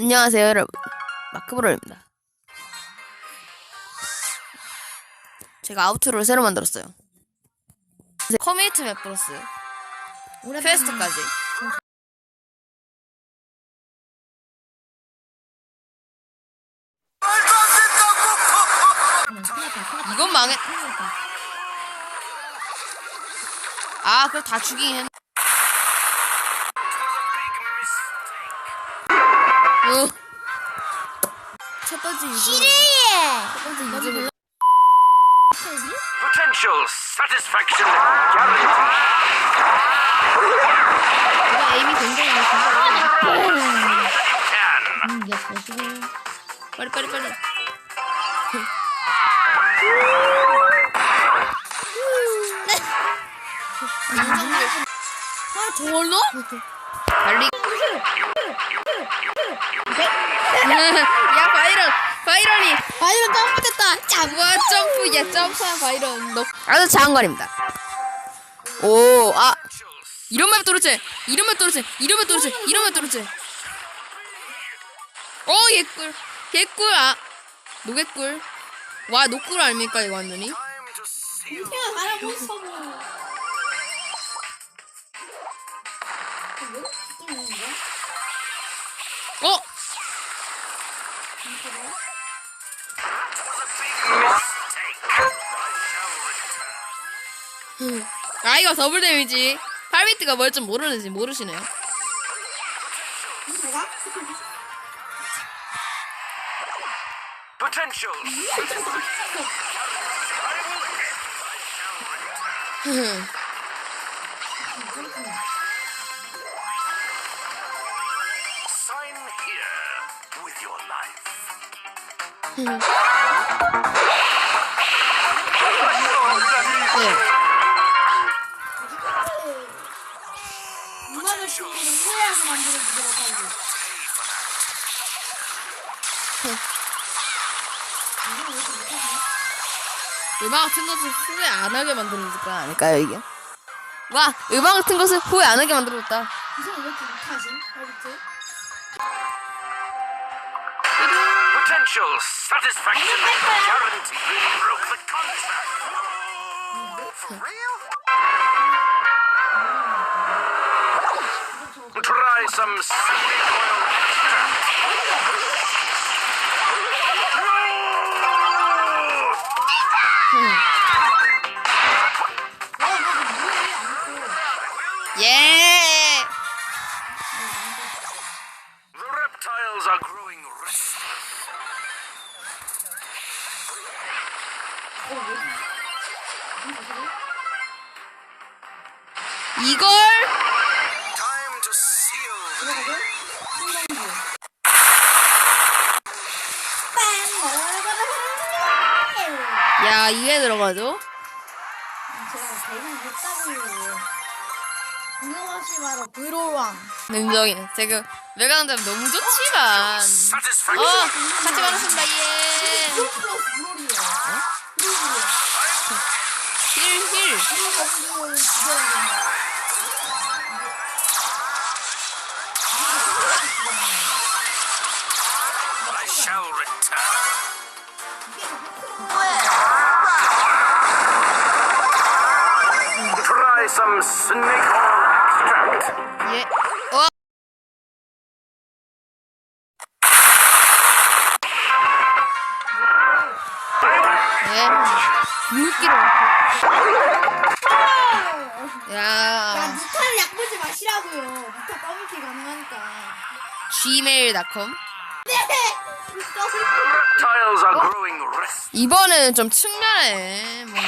안녕하세요 여러분. 마크브로입니다. 제가 아우트로를 새로 만들었어요. 커뮤니티 맵 플러스. 퀘스트까지. 이건 망해. 아 그럼 다 죽이긴 했 유저 Potential satisfaction guaranteed. 내가 에임이 굉장히 좋아 Can. 빨리 빨리 빨리 아 저걸로? 달리 야 바이런 바이런이 아니면 점프됐다. 짜. 우와 점프 야 점프한 바이런 너. 아주 장관입니다. 오 아. 이런 맵 도르체 이런 맵 도르체 이런 맵 도르체 이런 맵 도르체 어 개꿀. 개꿀 아. 노개꿀. 와 노꿀 아닙니까 이거 완전히? 가라고 있어 아 이거 더블 데미지 8비트가 뭘 좀 모르는지 모르시네요. 네. 친구를 후회하게 만들어 주도록 하고. 음악 같은 것을 후회 안 하게 만들어줄 거 아닐까요 이게? 와 음악 같은 것을 후회 안 하게 왜 이렇게 못하지? 어렵지? Potential satisfaction guaranteed. James. yeah. Seal. 야 이게 들어가죠? 인정해 제가 외관한다면 너무 좋지만 어. 같이 말았습니다 예 죽여야 된다. Some snake oil extract. 예 어? 예 물기로 야, 야 니타를 약 보지 마시라고요. 니타 더블킬 가능하니까. gmail.com 네! Reptiles are growing restless. 이번에는 좀 측면에 뭐공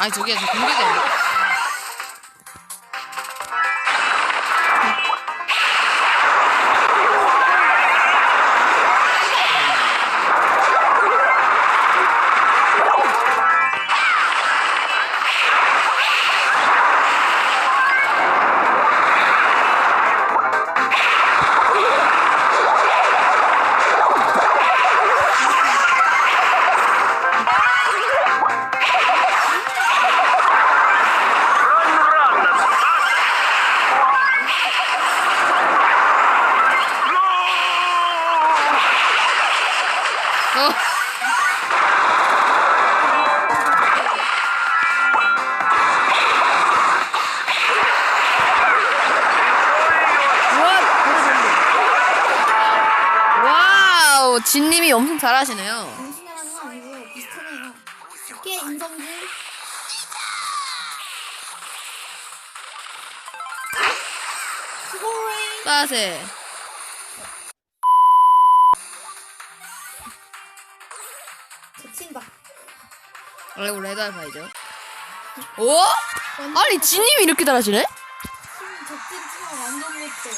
아니 저게 저 공격이 진님이 엄청 잘하시네요. 건. 비슷하네요. 인성질. 스고링. 따세. 제친다. 그리고 레드 봐야죠. 오? 아니 진님이 이렇게 잘하시네? 적진 치면 완전 못해.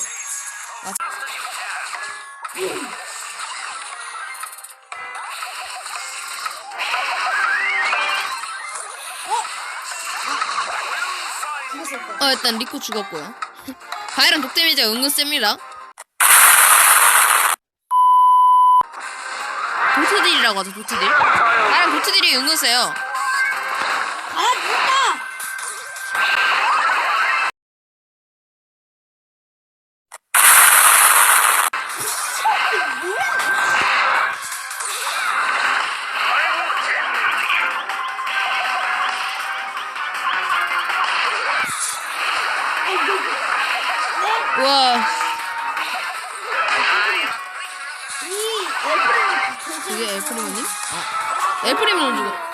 거. 어 일단 리코 죽었고요. 바이런 독 데미지가 은근 셉니다. 도트딜이라고 하죠 도트딜. 바이런 도트딜이 은근 세요. 그게 엘프리모님? 아 are growing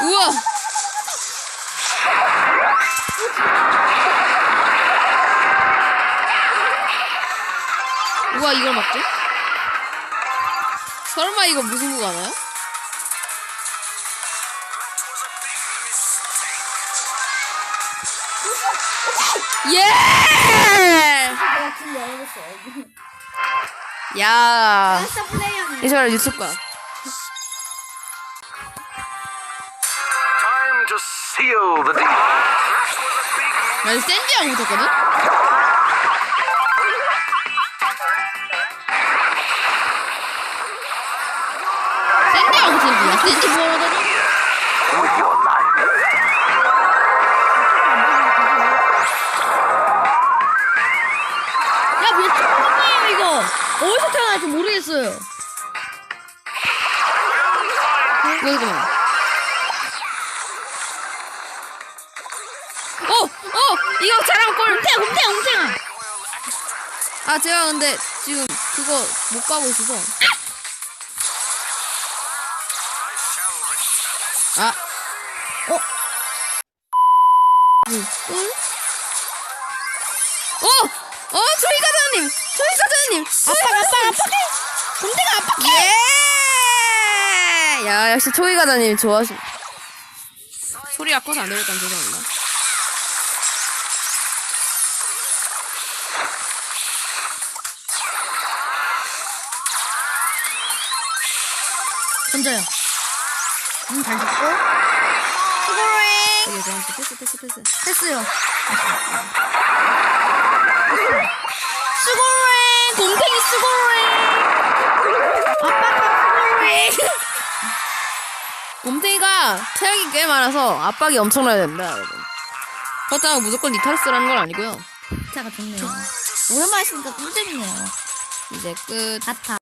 우와. 우와 이걸 맞죠? 설마 이거 무슨 무가 나요? 예! 야, 아싸 플레이어네. 이 사람 유튜브 거야. Time to seal the deal. 나 샌디하고 붙었거든? 샌디하고 붙었는데 나 샌디 뭐하거든? 잠깐만. 어, 어, 이거 잘한 골. 웅탱, 웅탱, 웅탱아. 아, 제가 근데 지금 그거 못 가고 있어서. 아, 어? 음, 응? 어, 어, 저희 과장님, 저희 과장님. 아빠, 아빠, 아빠. 곰탱아, 아빠. 예! 야, 역시 초이 과장님 좋아하시. 소리가 커서 안 들렸다면 죄송합니다. 던져요. 음, 잘 잡고. 스고링! 저한테 패스, 패스, 패스. 패스요. 스고링! 곰탱이 스고링! 곰탱이가 체력이 꽤 많아서 압박이 엄청나야 됩니다, 여러분. 그렇다고 무조건 니타르스라는 건 아니고요. 자가 좋네요. 오랜만에 쓰니까 꿀잼이네요. 이제 끝. 같아.